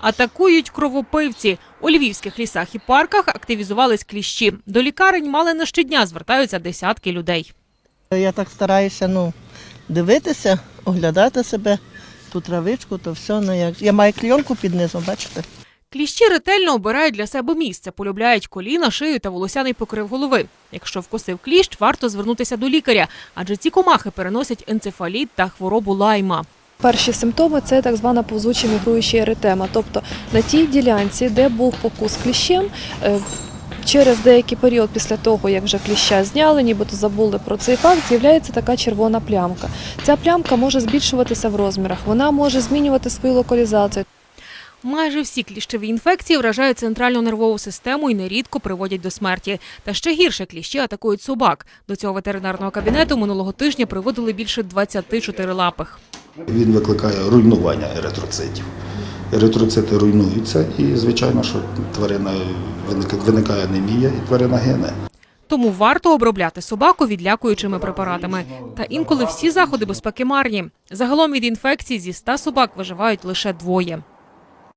Атакують кровопивці. У львівських лісах і парках активізувались кліщі. До лікарень мали не щодня звертаються десятки людей. Я так стараюся ну, дивитися, оглядати себе, ту травичку, то все. Ну, як... Я маю клійонку під низом, бачите? Кліщі ретельно обирають для себе місце, полюбляють коліна, шию та волосяний покрив голови. Якщо вкусив кліщ, варто звернутися до лікаря, адже ці комахи переносять енцефаліт та хворобу лайма. Перші симптоми це так звана повзуча мігруюча еретема. Тобто на тій ділянці, де був покус кліщем, е, через деякий період після того, як вже кліща зняли, нібито забули про цей факт, з'являється така червона плямка. Ця плямка може збільшуватися в розмірах, вона може змінювати свою локалізацію. Майже всі кліщеві інфекції вражають центральну нервову систему і нерідко приводять до смерті. Та ще гірше кліщі атакують собак. До цього ветеринарного кабінету минулого тижня приводили більше 24 лапих. Він викликає руйнування еритроцитів. Еритроцити руйнуються і, звичайно, що тварина виник- виникає анемія і тварина гине. Тому варто обробляти собаку відлякуючими препаратами. Та інколи всі заходи безпеки марні. Загалом від інфекцій зі 100 собак виживають лише двоє.